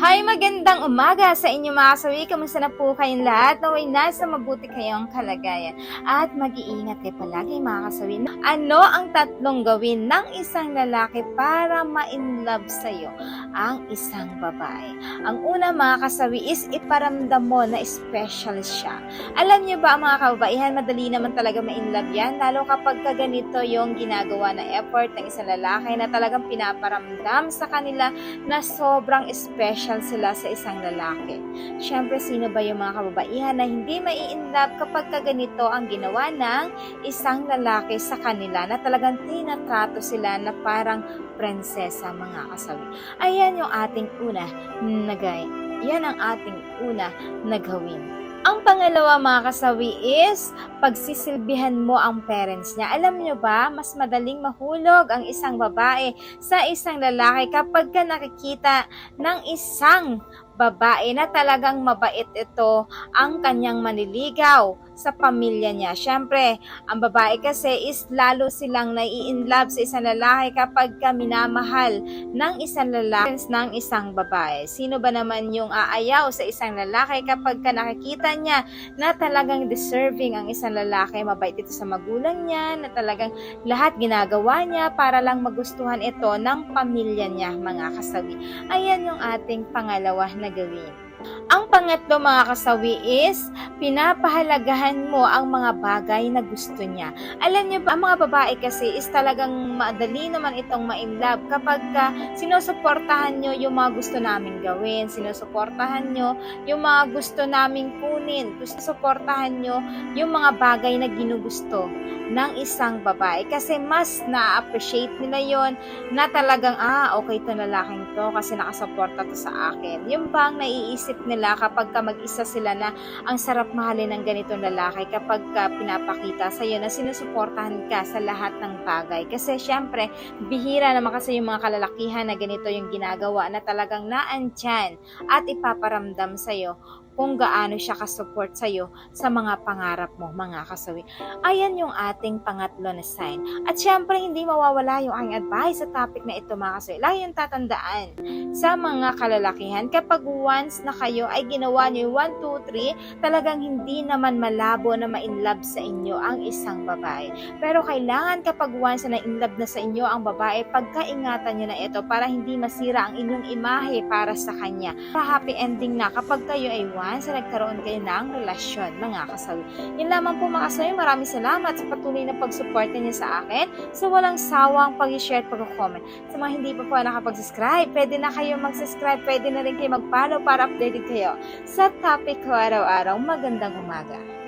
Hi, magandang umaga sa inyo mga kasawi. Kamusta na po kayong lahat? Naway nasa mabuti kayong kalagayan. At mag-iingat kayo palagi mga kasawi. Ano ang tatlong gawin ng isang lalaki para ma-inlove sa'yo ang isang babae? Ang una mga kasawi is iparamdam mo na special siya. Alam niyo ba mga kababaihan, madali naman talaga ma-inlove yan. Lalo kapag ka ganito yung ginagawa na effort ng isang lalaki na talagang pinaparamdam sa kanila na sobrang special sila sa isang lalaki. Siyempre, sino ba yung mga kababaihan na hindi mai-inlove kapag ka ganito ang ginawa ng isang lalaki sa kanila na talagang tinatrato sila na parang prinsesa mga kasawi. Ayan yung ating una na gay. Yan ang ating una na gawin. Ang pangalawa mga kasawi is pagsisilbihan mo ang parents niya. Alam niyo ba, mas madaling mahulog ang isang babae sa isang lalaki kapag ka nakikita ng isang babae na talagang mabait ito ang kanyang maniligaw sa pamilya niya. Siyempre, ang babae kasi is lalo silang nai-inlove sa isang lalaki kapag ka minamahal ng isang lalaki ng isang babae. Sino ba naman yung aayaw sa isang lalaki kapag ka nakikita niya na talagang deserving ang isang lalaki, mabait ito sa magulang niya, na talagang lahat ginagawa niya para lang magustuhan ito ng pamilya niya, mga kasawi. Ayan yung ating pangalawa na gawin. Ang pangatlo mga kasawi is pinapahalagahan mo ang mga bagay na gusto niya. Alam niyo ba, ang mga babae kasi is talagang madali naman itong ma-inlove kapag ka sinusuportahan nyo yung mga gusto naming gawin, sinusuportahan nyo yung mga gusto naming kunin, gusto suportahan nyo yung mga bagay na ginugusto ng isang babae kasi mas na-appreciate nila yon na talagang ah okay to lalaking to kasi nakasuporta to sa akin yung bang naiisip nila kapag ka mag-isa sila na ang sarap mahalin ng ganitong lalaki kapag ka pinapakita sa iyo na sinusuportahan ka sa lahat ng bagay. Kasi syempre bihira naman kasi yung mga kalalakihan na ganito yung ginagawa na talagang naandyan at ipaparamdam sa iyo kung gaano siya kasupport sa iyo sa mga pangarap mo, mga kasawi. Ayan yung ating pangatlo na sign. At syempre, hindi mawawala yung aking advice sa topic na ito, mga kasawi. Lagi yung tatandaan sa mga kalalakihan. Kapag once na kayo ay ginawa niyo yung 1, 2, 3, talagang hindi naman malabo na ma-inlove sa inyo ang isang babae. Pero kailangan kapag once na in-love na sa inyo ang babae, pagkaingatan niyo na ito para hindi masira ang inyong imahe para sa kanya. Para happy ending na kapag kayo ay once na nagkaroon kayo ng relasyon, mga kasawi. Yun lamang po mga kasawi, maraming salamat sa patuloy na pagsuporta niyo sa akin sa walang sawang pag-share pag-comment. Sa mga hindi pa po nakapag-subscribe, pwede na kayo mag-subscribe, pwede na rin kayo mag-follow para updated kayo sa topic ko araw-araw. Magandang umaga.